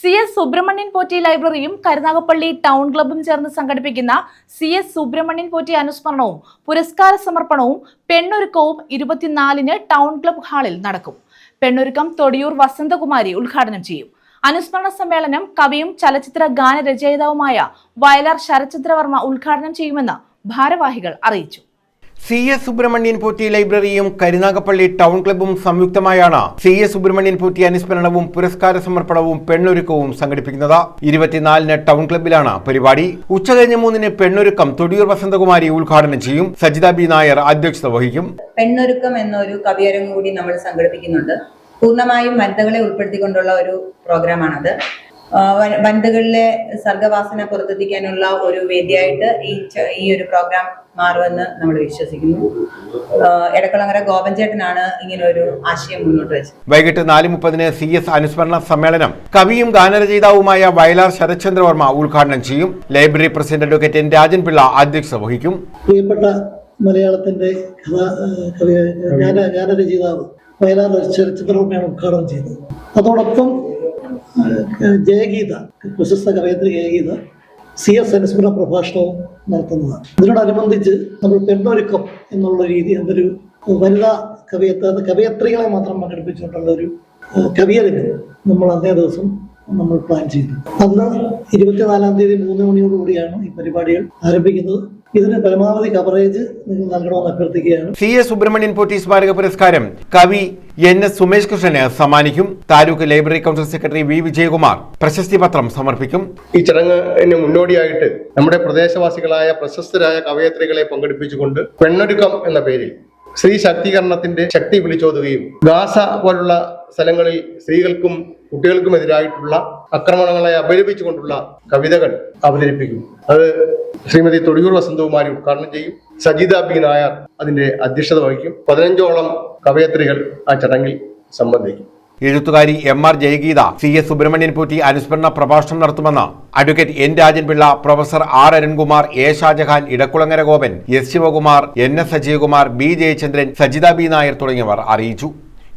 C S Subrahmanyan Potti ലൈബ്രറിയും Karunagappally town ക്ലബ്ബും ചേർന്ന് സംഘടിപ്പിക്കുന്ന സി എസ് സുബ്രഹ്മണ്യൻ പോറ്റി അനുസ്മരണവും പുരസ്കാര സമർപ്പണവും പെണ്ണൊരുക്കവും ഇരുപത്തിനാലിന് ടൗൺ ക്ലബ് ഹാളിൽ നടക്കും. പെണ്ണൊരുക്കം തൊടിയൂർ വസന്തകുമാരി ഉദ്ഘാടനം ചെയ്യും. അനുസ്മരണ സമ്മേളനം കവിയും ചലച്ചിത്ര ഗാനരചയിതാവുമായ വയലാർ ശരചന്ദ്രവർമ്മ ഉദ്ഘാടനം ചെയ്യുമെന്ന് ഭാരവാഹികൾ അറിയിച്ചു. സി എസ് സുബ്രഹ്മണ്യൻ പോറ്റി ലൈബ്രറിയും കരുനാഗപ്പള്ളി ടൗൺ ക്ലബ്ബും സംയുക്തമായാണ് സി എസ് സുബ്രഹ്മണ്യൻ പോറ്റി അനുസ്മരണവും പുരസ്കാര സമർപ്പണവും പെണ്ണൊരുക്കവും സംഘടിപ്പിക്കുന്നത്. ഇരുപത്തിനാലിന് ടൗൺ ക്ലബ്ബിലാണ് പരിപാടി. ഉച്ചകഴിഞ്ഞ് മൂന്നിന് പെണ്ണൊരുക്കം തൊടിയൂർ വസന്തകുമാരി ഉദ്ഘാടനം ചെയ്യും. സജിത ബി നായർ അധ്യക്ഷത വഹിക്കും. പെണ്ണൊരുക്കം എന്നൊരു കവിയരം കൂടി നമ്മൾ സംഘടിപ്പിക്കുന്നുണ്ട്. പൂർണമായും വനിതകളെ ഉൾപ്പെടുത്തിക്കൊണ്ടുള്ള ഒരു പ്രോഗ്രാമാണത്. വനിതകളിലെ സർഗവാസന പുറത്തെത്തിക്കാനുള്ള ഒരു വേദിയായിട്ട് ഈ ഈ ഒരു പ്രോഗ്രാം മാറുമെന്ന് നമ്മൾ വിശ്വസിക്കുന്നു. എടക്കുളങ്ങര ഗോപൻ ചേട്ടനാണ് ഇങ്ങനെ ഒരു ആശയം മുന്നോട്ട് വെച്ചത്. വൈകിട്ട് നാല് മുപ്പതിന് സി എസ് അനുസ്മരണ സമ്മേളനം. കവിയും ഗാനരചയിതാവുമായ വയലാർ ശരത്ചന്ദ്രവർമ്മ ഉദ്ഘാടനം ചെയ്യും. Library president advocate N Rajanpillai അധ്യക്ഷത വഹിക്കും. പ്രിയപ്പെട്ട മലയാളത്തിന്റെ ഗാനരചയിതാവ് വയലാർ ശരത്ചന്ദ്ര വർമ്മയാണ് ഉദ്ഘാടനം ചെയ്തത്. അതോടൊപ്പം ജയഗീത പ്രശസ്ത കവയത്രി ജയഗീത സി എസ് അനുസ്മരണ പ്രഭാഷണവും നടത്തുന്നതാണ്. ഇതിനോടനുബന്ധിച്ച് നമ്മൾ പെണ്ണൊരുക്കം എന്നുള്ള രീതി അതൊരു വനിതാ കവിയത്ര കവയത്രികളെ മാത്രം പങ്കെടുപ്പിച്ചുകൊണ്ടുള്ള ഒരു കവിയരങ്ങ് നമ്മൾ അന്നേ ദിവസം നമ്മൾ പ്ലാൻ ചെയ്തു. അന്ന് ഇരുപത്തിനാലാം തീയതി മൂന്ന് മണിയോടുകൂടിയാണ് ഈ പരിപാടികൾ ആരംഭിക്കുന്നത്. ഇതിന് പരമാവധി കവറേജ് നൽകണമെന്ന് അഭ്യർത്ഥിക്കുകയാണ്. സി എസ് സുബ്രഹ്മണ്യൻ പോറ്റി സ്മാരക പുരസ്കാരം കവി എൻ എസ് സുമേഷ് കൃഷ്ണന് സമ്മാനിക്കും. Taluk library council secretary V Vijayakumar പ്രശസ്തി പത്രം സമർപ്പിക്കും. ഈ ചടങ്ങിന് മുന്നോടിയായിട്ട് നമ്മുടെ പ്രദേശവാസികളായ പ്രശസ്തരായ കവയത്രികളെ പങ്കെടുപ്പിച്ചുകൊണ്ട് പെണ്ണൊരുക്കം എന്ന പേരിൽ സ്ത്രീ ശാക്തീകരണത്തിന്റെ ശക്തി വിളിച്ചോതുകയും ഗാസ പോലുള്ള സ്ഥലങ്ങളിൽ സ്ത്രീകൾക്കും കുട്ടികൾക്കുമെതിരായിട്ടുള്ള ആക്രമണങ്ങളെ അപലപിച്ചുകൊണ്ടുള്ള കവിതകൾ അവതരിപ്പിക്കും. അത് ശ്രീമതി തൊടിയൂർ വസന്തകുമാരി ഉദ്ഘാടനം ചെയ്യും. സജിത ബി നായർ അതിന്റെ അധ്യക്ഷത വഹിക്കും. പതിനഞ്ചോളം കവയത്രികൾ ആ ചടങ്ങിൽ സംബന്ധിക്കും. എഴുത്തുകാരി M R Jayageetha C S Subramanian പൂറ്റി അനുസ്മരണ പ്രഭാഷണം നടത്തുമെന്ന് advocate N Rajanpillai professor R Arunkumar A Shajahan Edakkulangara Gopan S Sivakumar N S Ajayakumar B Jayachandran Sajitha B Nair തുടങ്ങിയവർ അറിയിച്ചു.